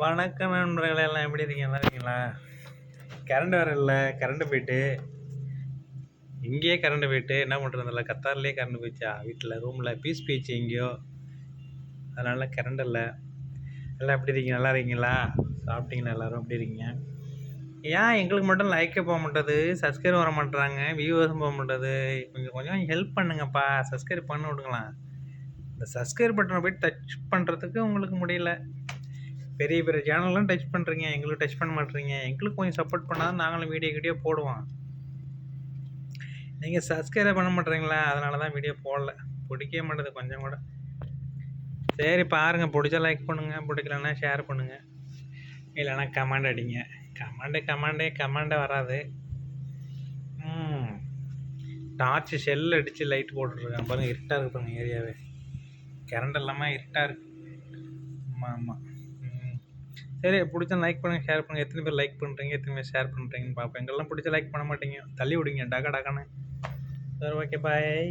வணக்கம் நண்பர்களே எல்லாம் எப்படி இருக்கீங்க? நல்லா இருக்கீங்களா? கரண்ட் வேறு இல்லை கரண்ட்டு போயிட்டு இங்கேயே கரண்ட் போயிட்டு என்ன பண்ணுறதில்ல கத்தார்லேயே கரண்ட் போயிடுச்சா? வீட்டில் ரூமில் பீஸ் போயிடுச்சு எங்கேயோ. அதனால் கரண்ட் இல்லை. எல்லாம் எப்படி இருக்கீங்க? நல்லா இருக்கீங்களா? சாப்பிட்டீங்களா எல்லோரும்? எப்படி இருக்கீங்க? ஏன் எங்களுக்கு மட்டும் லைக்கே போக மாட்டேது? சப்ஸ்கிரைப் வர மாட்டுறாங்க வியூவர்ஸும் போக மாட்டேது. கொஞ்சம் கொஞ்சம் ஹெல்ப் பண்ணுங்கப்பா. சப்ஸ்கிரைப் பண்ண விடுங்களேன் இந்த சப்ஸ்கிரைப் பட்டனை போய் டச் பண்ணுறதுக்கு உங்களுக்கு முடியல. பெரிய பெரிய சேனல்லாம் டச் பண்ணுறீங்க எங்களுக்கு டச் பண்ண மாட்டேறீங்க எங்களுக்கு கொஞ்சம் சப்போர்ட் பண்ணால் நாங்களும் வீடியோ வீடியோ போடுவோம். நீங்கள் சப்ஸ்கிரைப் பண்ண மாட்டேறீங்களா அதனால தான் வீடியோ போடல. பிடிக்கவே மாட்டேது கொஞ்சம் கூட. சரி பாருங்கள் பிடிச்சா லைக் பண்ணுங்கள் பிடிக்கலன்னா ஷேர் பண்ணுங்கள் இல்லைன்னா கமெண்ட் அடிங்க. கமெண்டு கமெண்டே கமெண்டே வராது. டார்ச்சு செல்லு அடித்து லைட் போட்டுருக்கேன் பாருங்கள் இருட்டாக இருக்குது பாருங்கள் ஏரியாவே கரண்ட் இல்லாமல் இருட்டாக இருக்கு. ஆமாம் ஆமாம் சரி பிடிச்சா லைக் பண்ணுங்கள் ஷேர் பண்ணுங்கள் எத்தனை பேர் லைக் பண்ணுறீங்க எத்தனை பேர் ஷேர் பண்ணுறீங்கன்னு பார்ப்போம். எங்கெல்லாம் பிடிச்ச லைக் பண்ண மாட்டீங்க? தள்ளி விடுங்க டகா டகான்னு சரி ஓகே பாய்